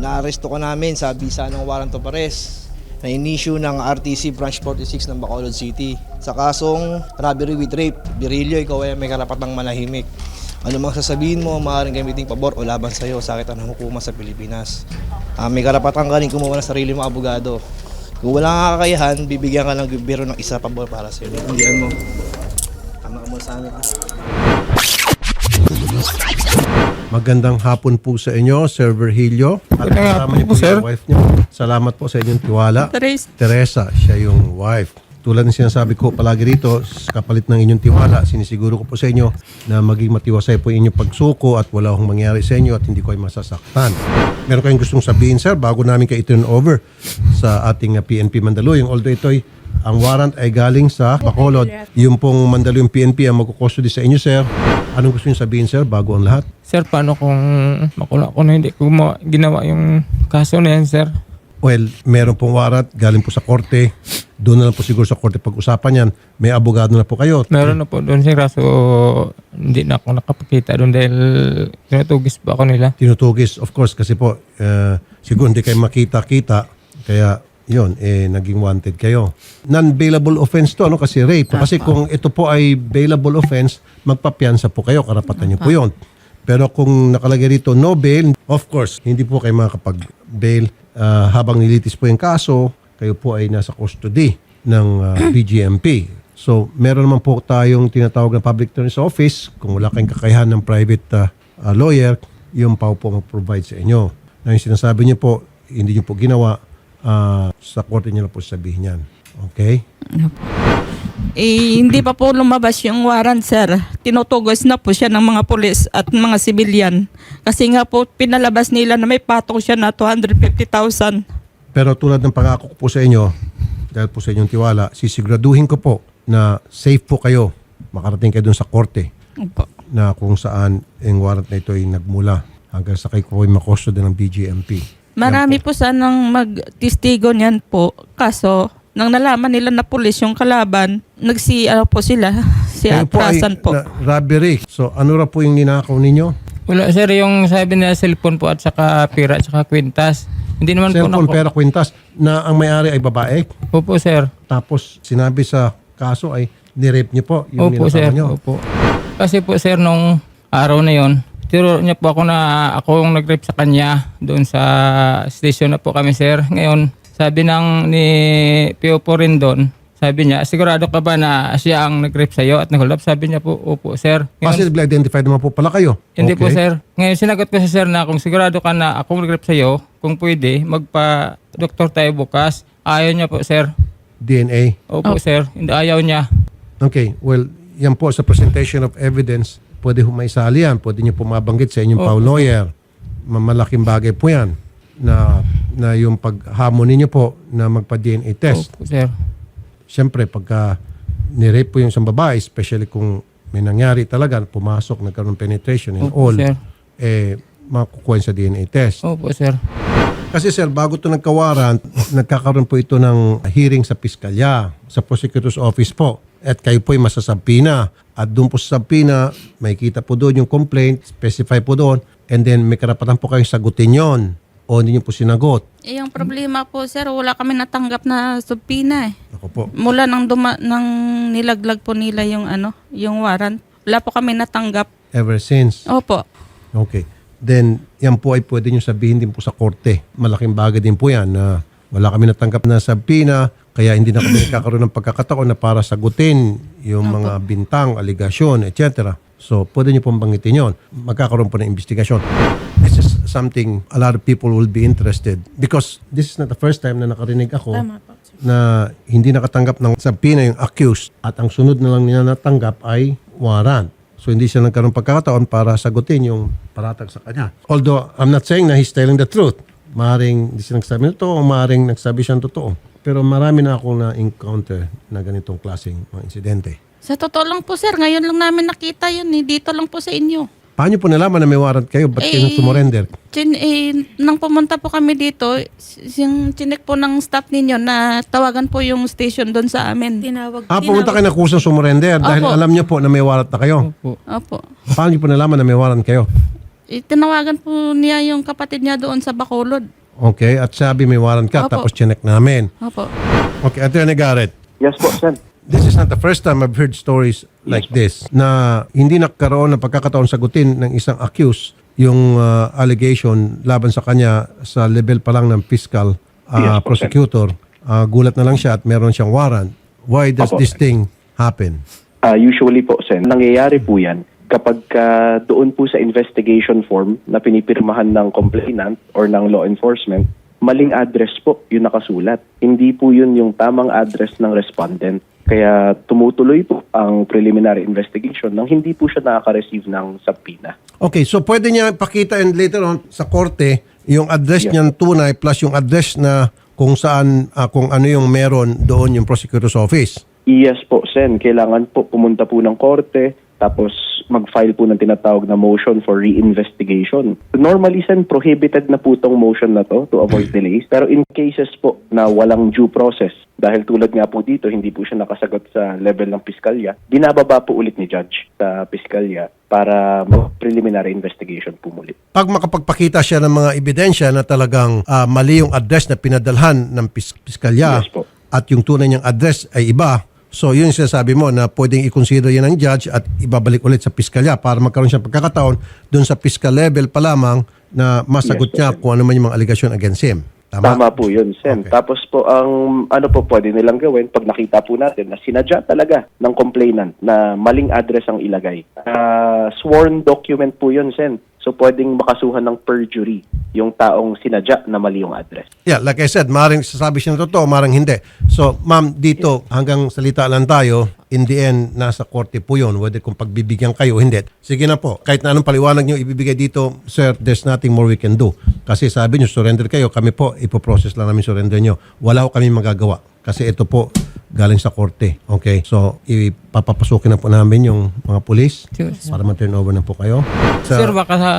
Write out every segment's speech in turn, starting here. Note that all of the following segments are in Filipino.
Inaaresto ka namin sa bisa ng warrant of arrest na inisyu ng RTC Branch 46 ng Bacolod City sa kasong robbery with rape. Birilyo, ikaw ay may karapatang manahimik. Ano mang sasabihin mo, maaaring gamitin pabor o laban sa iyo sa kita ng hukuma sa Pilipinas. Ah, may karapatan ka rin kumuha ng sarili mong abogado. Kung wala kang kakayahan, bibigyan ka ng gobyerno ng isa pabor para sa iyo. Hindi mo. Tama mo sa amin. Magandang hapon po sa inyo, Sir Virgilio. At kasama niyo po, sir. yung wife niyo. Salamat po sa inyong tiwala. Teresa. Teresa, siya yung wife. Tulad ng sinasabi ko palagi rito, kapalit ng inyong tiwala, sinisiguro ko po sa inyo na maging matiwasay po inyong pagsuko at wala akong mangyari sa inyo at hindi ko ay masasaktan. Meron kayong gustong sabihin, sir, bago namin kayo turn over sa ating uh, PNP Mandaluyong. Although ito ay ang warrant ay galing sa Bacolod. Yung pong Mandaluyong PNP ang magkukustody sa inyo, sir. Anong gusto niyo sabihin, sir, bago ang lahat? Sir, paano kung makula ko na hindi ko ma- ginawa yung kaso na yan, sir? Well, meron pong warrant, galing po sa korte. Doon na lang po siguro sa korte pag-usapan yan. May abogado na po kayo. Meron na po doon, sir, kaso hindi na ako nakapakita doon dahil tinutugis pa ako nila. Tinutugis, of course, kasi po, eh, siguro hindi kayo makita-kita. Kaya, yon eh, naging wanted kayo. Non-bailable offense to, ano, kasi rape. Kasi kung ito po ay bailable offense, magpapiansa po kayo, karapatan niyo po yon. Pero kung nakalagay rito no bail, of course, hindi po kayo makakapag-bail Ah, habang nilitis po yung kaso, kayo po ay nasa custody ng ah, BGMP. So, meron naman po tayong tinatawag na public attorney's office. Kung wala kayong kakayahan ng private ah, ah, lawyer, yung pa po mag-provide sa inyo. Na yung sinasabi niyo po, hindi niyo po ginawa, ah, sa korte na po sabihin yan. Okay? Eh, hindi pa po lumabas yung warrant, sir. Tinutugos na po siya ng mga pulis at mga sibilyan. Kasi nga po, pinalabas nila na may patong siya na 250,000. Pero tulad ng pangako ko po sa inyo, dahil po sa inyong tiwala, sisiguraduhin ko po na safe po kayo. Makarating kayo dun sa korte Opo. na kung saan yung warrant na ito ay nagmula hanggang sa kayo po ay makustody ng BGMP. Marami po sanang magtistigo niyan po. Kaso, nang nalaman nila na pulis yung kalaban, nagsi, ano po sila, si Kayo po ay atrasan po. na- robbery. So ano ra po yung ninakaw ninyo? Wala, sir, yung sabi nila cellphone po at saka pira at saka kwintas. Hindi naman Cellphone, po pera, kwintas na ang may-ari ay babae. Opo, sir. Tapos sinabi sa kaso ay nirape niyo po yung Opo, ninakaw sir. niyo. Opo. Kasi po, sir, nung araw na yon, tiro niya po ako na ako yung nag-rape sa kanya doon sa station na po kami, sir. Ngayon, sabi ng ni Pio po rin doon, sabi niya, sigurado ka ba na siya ang nag-rape sa'yo at nag Sabi niya po, opo, sir. Ngayon, Positively identified naman po pala kayo. hindi po, Okay. sir. Ngayon, sinagot ko sa sir na kung sigurado ka na ako nag-rape sa'yo, kung pwede, magpa-doktor tayo bukas. Ayaw niya po, sir. DNA. Opo, sir. Hindi ayaw niya. Okay, well, yan po sa presentation of evidence, pwede humaisali yan. Pwede niyo po mabanggit sa inyong Opo, pau lawyer. Ma- Malaking bagay po yan na na yung paghamon ninyo po na magpa-DNA test. Opo, sir. Siyempre, pagka nirape po yung isang babae, especially kung may nangyari talaga, pumasok, nagkaroon ng penetration and Opo, all, sir. eh, makukuha sa DNA test. Opo, sir. Kasi sir, bago ito nagkawarant, nagkakaroon po ito ng hearing sa piskalya, sa prosecutor's office po. At kayo po ay masasabpina. At doon po sa sabpina, may kita po doon yung complaint, specify po doon, and then may karapatan po kayong sagutin yon o hindi nyo po sinagot. Eh, yung problema po, sir, wala kami natanggap na subpina eh. Ako po. Mula nang, duma, nang nilaglag po nila yung ano, yung warrant, wala po kami natanggap. Ever since. Opo. Okay. Then, yan po ay pwede nyo sabihin din po sa korte. Malaking bagay din po yan na wala kami natanggap na sabpina, kaya hindi na kami nagkakaroon ng pagkakataon na para sagutin yung mga bintang, aligasyon, etc. So, pwede nyo pong banggitin yon. Magkakaroon po ng investigasyon. This is something a lot of people will be interested because this is not the first time na nakarinig ako na hindi nakatanggap ng sabpina yung accused at ang sunod na lang nila natanggap ay warrant. So hindi siya nagkaroon pagkakataon para sagutin yung paratag sa kanya. Although I'm not saying na he's telling the truth. Maring hindi siya nagsabi ng totoo, maring nagsabi siya ng totoo. Pero marami na akong na-encounter na ganitong klaseng mga insidente. Sa totoo lang po, sir, ngayon lang namin nakita yun eh. Dito lang po sa inyo. Paano po nalaman na may warrant kayo? Ba't kayo Eh, sumurrender? Chin, eh, nang pumunta po kami dito, yung chinek po ng staff ninyo na tawagan po yung station doon sa amin. Tinawag. Ah, pumunta kayo na kusang sumurrender dahil Opo. alam niyo po na may warrant na kayo. Opo. Opo. Paano niyo po nalaman na may warrant kayo? Eh, tinawagan po niya yung kapatid niya doon sa Bacolod. Okay, at sabi may warrant ka, Opo. tapos chinek namin. Opo. Okay, Attorney Garrett, Yes po, Sen. this is not the first time I've heard stories like this na hindi nakakaroon ng pagkakataon sagutin ng isang accused yung uh, allegation laban sa kanya sa level pa lang ng fiscal uh, Yes po, prosecutor. Uh, gulat na lang siya at meron siyang warrant. Why does Opo. this thing happen? Ah, usually po, Sen, nangyayari po yan kapag ka doon po sa investigation form na pinipirmahan ng complainant or ng law enforcement, maling address po yung nakasulat. Hindi po yun yung tamang address ng respondent. Kaya tumutuloy po ang preliminary investigation nang hindi po siya nakaka-receive ng subpoena. Okay, so pwede niya pakita and later on sa korte yung address Yes. niyang tunay plus yung address na kung saan, ah, kung ano yung meron doon yung prosecutor's office. Yes po, Sen. Kailangan po pumunta po ng korte tapos mag-file po ng tinatawag na motion for reinvestigation. Normally, Sen, prohibited na po tong motion na to to avoid delays. Pero in cases po na walang due process, dahil tulad nga po dito, hindi po siya nakasagot sa level ng piskalya, binababa po ulit ni judge sa piskalya para mag-preliminary investigation po muli. Pag makapagpakita siya ng mga ebidensya na talagang ah, mali yung address na pinadalhan ng pis- piskalya Yes po. at yung tunay niyang address ay iba, so yun yung sinasabi mo na pwedeng i-consider yan ng judge at ibabalik ulit sa piskalya para magkaroon siya pagkakataon doon sa fiscal level pa lamang na masagot Yes, niya kung ano man yung mga allegation against him. Tama? Tama po yun, Sen. Okay. Tapos po, ang ano po pwede nilang gawin pag nakita po natin na sinadya talaga ng complainant na maling address ang ilagay. Ah, sworn document po yun, Sen. So pwedeng makasuhan ng perjury yung taong sinadya na mali yung address. Yeah, like I said, maring sasabi siya na totoo, maring hindi. So, ma'am, dito hanggang salita lang tayo, in the end, nasa korte po yun, whether kung pagbibigyan kayo hindi. Sige na po, kahit na anong paliwanag nyo ibibigay dito, sir, there's nothing more we can do. Kasi sabi nyo, surrender kayo, kami po, ipoprocess lang namin surrender nyo. Wala ko kami magagawa. Kasi ito po, galing sa korte. Okay? So, ipapapasukin na po namin yung mga pulis Sure. para ma-turn over na po kayo. Sa- Sir, baka sa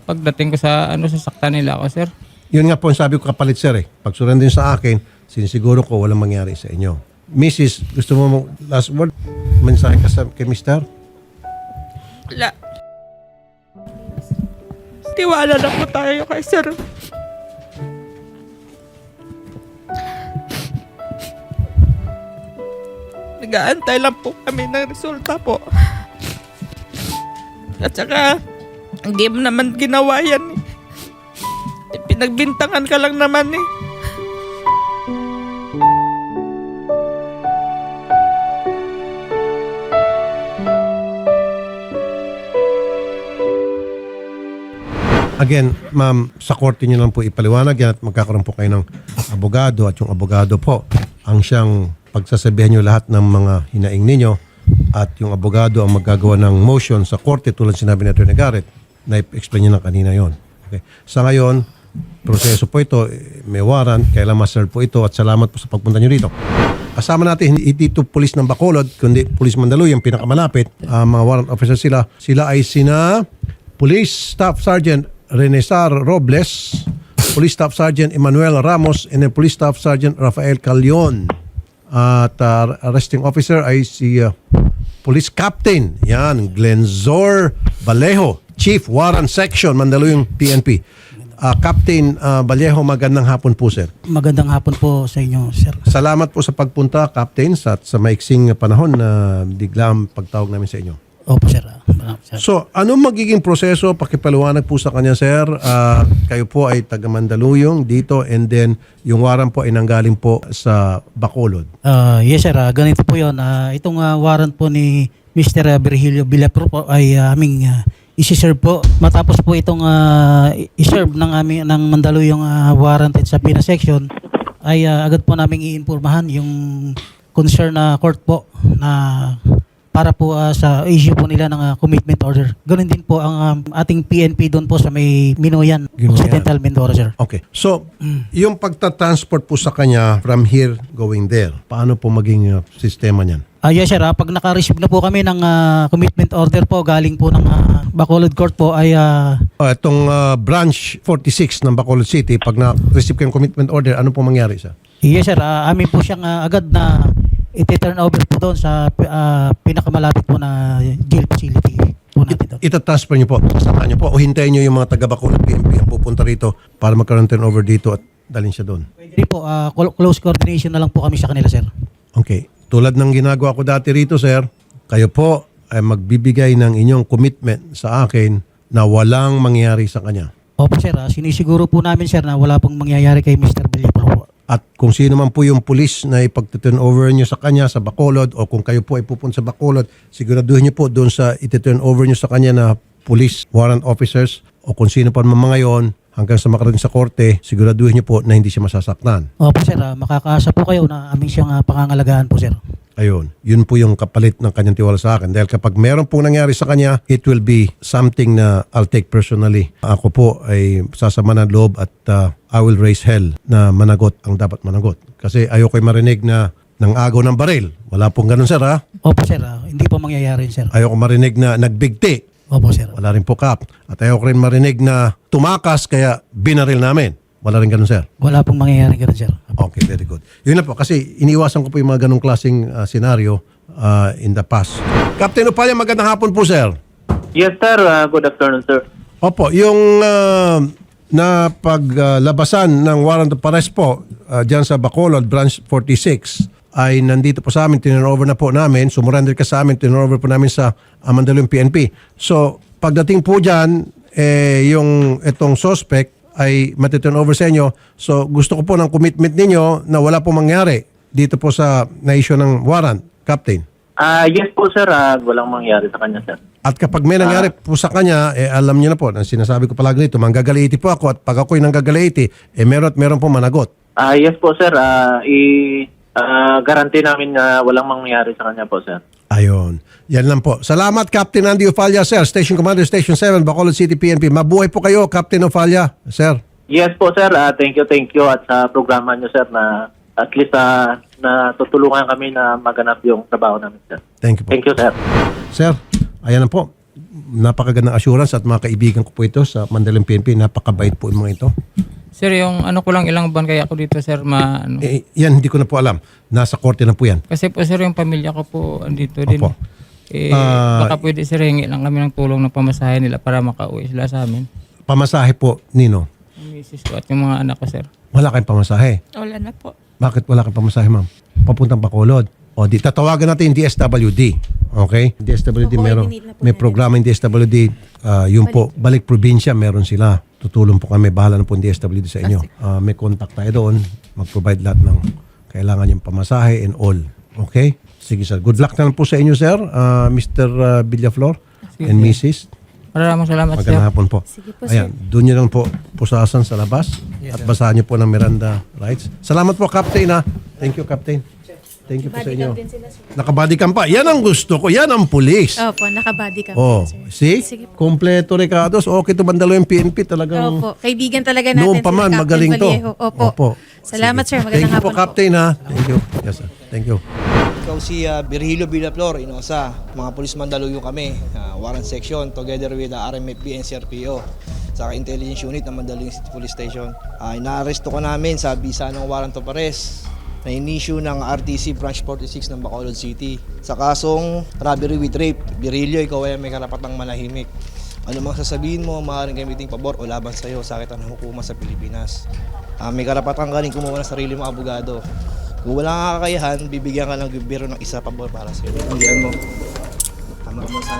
pagdating ko sa ano, sasaktan nila ako, sir. Yun nga po ang sabi ko kapalit sir eh. Pag surrender sa akin, sinisiguro ko walang mangyari sa inyo. Mrs., gusto mo mag last word? Mensahe ka sa, kay Mr.? Wala. Tiwala na po tayo kay sir. Nag-aantay lang po kami ng resulta po. At saka, hindi mo naman ginawa yan eh. Pinagbintangan ka lang naman eh. Again, ma'am, sa korte niyo lang po ipaliwanag yan at magkakaroon po kayo ng abogado at yung abogado po ang siyang pagsasabihan niyo lahat ng mga hinaing ninyo at yung abogado ang maggagawa ng motion sa korte tulad sinabi ni Atty. Garrett na i-explain niyo na kanina yon. Okay. Sa ngayon, proseso po ito, may warrant, kailan ma-serve po ito at salamat po sa pagpunta niyo rito. Kasama natin hindi dito pulis ng Bacolod, kundi pulis Mandaluyong pinakamalapit. Ah, mga warrant officer sila. Sila ay sina Police Staff Sergeant Renesar Robles, Police Staff Sergeant Emmanuel Ramos, and then Police Staff Sergeant Rafael Calion. At uh, arresting officer ay si uh, Police Captain, yan, Glenzor Vallejo, Chief Warrant Section, Mandaluyong PNP. Uh, Captain uh, Vallejo, magandang hapon po, sir. Magandang hapon po sa inyo, sir. Salamat po sa pagpunta, Captain, sa, sa maiksing panahon na bigla ang pagtawag namin sa inyo. Opo, sir. Maraming sir. So, anong magiging proseso? Pakipaliwanag po sa kanya, sir. Ah, kayo po ay taga Mandaluyong dito and then yung warrant po ay nanggaling po sa Bacolod. Ah, yes, sir. Ah, ganito po yun. Ah, itong ah, warrant po ni Mr. Virgilio Villapro po ay ah, aming uh, isi-serve po. Matapos po itong ah, i- i-serve ng, aming, ng Mandaluyong ah, warranted sa Pina section, ay ah, agad po namin iinformahan yung concern na court po na para po ah, sa issue po nila ng ah, commitment order. Ganun din po ang um, ating PNP doon po sa may Minoyan, Minoyan. Occidental Mindoro, sir. Okay. So, yung pagta-transport po sa kanya from here going there, paano po maging uh, sistema niyan? Ah, yes sir, ah, pag naka-receive na po kami ng ah, commitment order po galing po ng ah, Bacolod Court po ay ah, Uh, itong uh, branch 46 ng Bacolod City, pag na-receive kayong commitment order, ano po mangyari sa? yes sir, ah, amin po siyang ah, agad na iti-turn over po doon sa ah, pinakamalapit po na jail facility po natin doon. itatransfer niyo po, kasama niyo po, o hintayin niyo yung mga taga Bacolod PNP ang pupunta rito para magkaroon turnover dito at dalhin siya doon. Pwede po, cl- close coordination na lang po kami sa kanila, sir. Okay. Tulad ng ginagawa ko dati rito, sir, kayo po ay magbibigay ng inyong commitment sa akin na walang mangyari sa kanya. Opo, sir. ah, sinisiguro po namin, sir, na wala pong mangyayari kay Mr. Villapro po. At kung sino man po yung pulis na ipag-turn over nyo sa kanya sa Bacolod o kung kayo po ay pupunta sa Bacolod, siguraduhin nyo po doon sa iti-turn over nyo sa kanya na police warrant officers o kung sino pa man mga yon hanggang sa makarating sa korte, siguraduhin nyo po na hindi siya masasaktan. Opo, sir. ah, makakaasa po kayo na aming siyang ah, pangangalagaan po, sir. Ayun. Yun po yung kapalit ng kanyang tiwala sa akin. Dahil kapag meron pong nangyari sa kanya, it will be something na I'll take personally. Ako po ay sasama ng loob at uh, I will raise hell na managot ang dapat managot. Kasi ayoko marinig na ng agaw ng baril. Wala pong ganun, sir, ha? Opo, sir. ah, hindi po mangyayari, sir. Ayoko marinig na nagbigti. Opo, sir. Wala rin po, Kap. At ayoko rin marinig na tumakas kaya binaril namin. Wala rin ganun, sir. Wala pong mangyayari ganun, sir. Okay, very good. Yun na po, kasi iniwasan ko po yung mga ganong klaseng uh, senaryo uh, in the past. Captain Upaya, magandang hapon po, sir. Yes, sir. Uh, good afternoon, sir. Opo, yung uh, na paglabasan ng warrant of arrest po uh, dyan sa Bacolod, branch 46, ay nandito po sa amin, tinurnover na po namin, sumurrender ka sa amin, tinurnover po namin sa Mandaluyong PNP. So, pagdating po dyan, eh, yung itong suspect ay matiturn over sa inyo. So, gusto ko po ng commitment ninyo na wala po mangyari dito po sa na-issue ng warrant, Captain. Ah, yes po, sir. Ah, walang mangyari sa kanya, sir. At kapag may nangyari po sa kanya, eh, alam niyo na po, ang sinasabi ko palagi nito, manggagaliiti po ako at pag ako'y nanggagaliiti, eh meron at meron po managot. Ah, yes po, sir. Ah, i ah, guarantee namin na walang mangyari sa kanya po, sir. Ayon. Yan lang po. Salamat, Captain Andy Ofalia, sir. Station Commander, Station 7, Bacolod City, PNP. Mabuhay po kayo, Captain Ofalia, sir. Yes po, sir. Ah, thank you, thank you. At sa programa niyo, sir, na at least ah, na tutulungan kami na maganap yung trabaho namin, sir. Thank you po. Thank you, sir. Sir, ayan na po. Napakagandang assurance at mga kaibigan ko po ito sa Mandaling PNP. Napakabait po yung mga ito. Sir, yung ano ko lang ilang buwan kaya ako dito, sir, ma, ano. Eh, yan, hindi ko na po alam. Nasa korte na po yan. Kasi po, sir, yung pamilya ko po andito din. Opo. Eh, Ah, baka pwede, sir, hingi lang kami ng tulong ng pamasahe nila para makauwi sila sa amin. Pamasahe po, Nino. Yung misis ko at yung mga anak ko, sir. Wala kayong pamasahe. Wala na po. Bakit wala kang pamasahe, ma'am? Papuntang Bacolod. O di, tatawagan natin yung DSWD. Okay? DSWD, meron, may programa yung DSWD. ah, yung po, balik probinsya, meron sila. Tutulong po kami. Bahala na po yung DSWD sa inyo. Ah, may contact tayo doon. Mag-provide lahat ng kailangan yung pamasahe and all. Okay? Sige, sir. Good luck na lang po sa inyo, sir. Ah, Mr. ah, Villaflor and Mrs. Maraming salamat, sir. Magandang hapon po. Ayan, doon nyo lang po pusasan sa labas at basahan nyo po ng Miranda rights. Salamat po, Captain. Ha? Thank you, Captain. Thank you po sa inyo. Nakabody cam pa. Yan ang gusto ko. Yan ang pulis. Opo, nakabody kami. Oh, sir. see? Sige po. Kompleto Ricardos. Okay to bandalo yung PNP talagang Opo, kaibigan talaga natin noon pa man Captain magaling to. Vallejo. Opo. Salamat Sige. sir, magandang Thank you po, hapon Captain. Ha? Thank you. Yes, sir. Thank you. Ikaw si uh, Virgilio Villaflor, Inosa. Mga pulis Mandaluyong kami. ah, warrant section together with the RMFB and CRPO. Saka intelligence unit ng Mandaluyong City Police Station. Uh, inaaresto ka namin sa bisa ng warrant of arrest na in-issue ng RTC Branch 46 ng Bacolod City. Sa kasong robbery with rape, Virilio, ikaw ay may karapatang manahimik. Ano mang sasabihin mo, maaaring gamitin pabor o laban sa iyo, sakit ang hukuman sa Pilipinas. Ah, may karapatan ka rin kumuha ng sarili mong abogado. Kung wala kang kakayahan, bibigyan ka ng gobyerno ng isa pabor para sa iyo. Hindi mo. Tama mo sa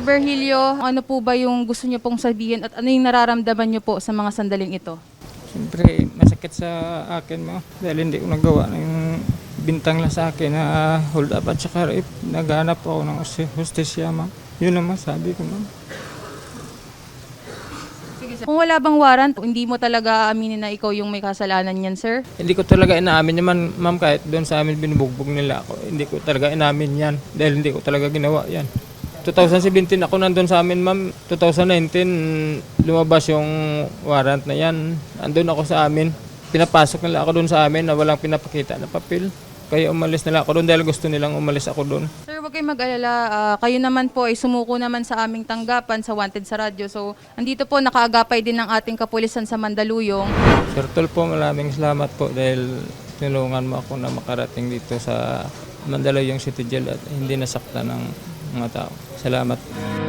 Sir Berhilio, ano po ba yung gusto niyo pong sabihin at ano yung nararamdaman niyo po sa mga sandaling ito? Siyempre, masakit sa akin mo. Dahil hindi ko nagawa ng bintang lang sa akin na hold up at saka rape. Naghanap ako ng hostesya, ma'am. Yun ang masabi ko, ma'am. Kung wala bang warrant, hindi mo talaga aminin na ikaw yung may kasalanan niyan, sir? Hindi ko talaga inaamin yan, man, ma'am, kahit doon sa amin binubugbog nila ako. Hindi ko talaga inaamin yan. Dahil hindi ko talaga ginawa yan. 2017 ako nandun sa amin, ma'am. 2019, lumabas yung warrant na yan. Andun ako sa amin. Pinapasok nila ako doon sa amin na walang pinapakita na papel. Kaya umalis nila ako doon dahil gusto nilang umalis ako doon. Sir, huwag kayong mag-alala. Ah, kayo naman po ay sumuko naman sa aming tanggapan sa Wanted sa Radyo. So, andito po nakaagapay din ng ating kapulisan sa Mandaluyong. Sir Tol po, maraming salamat po dahil tinulungan mo ako na makarating dito sa Mandaluyong City Jail at hindi nasakta ng mga tao. Salamat.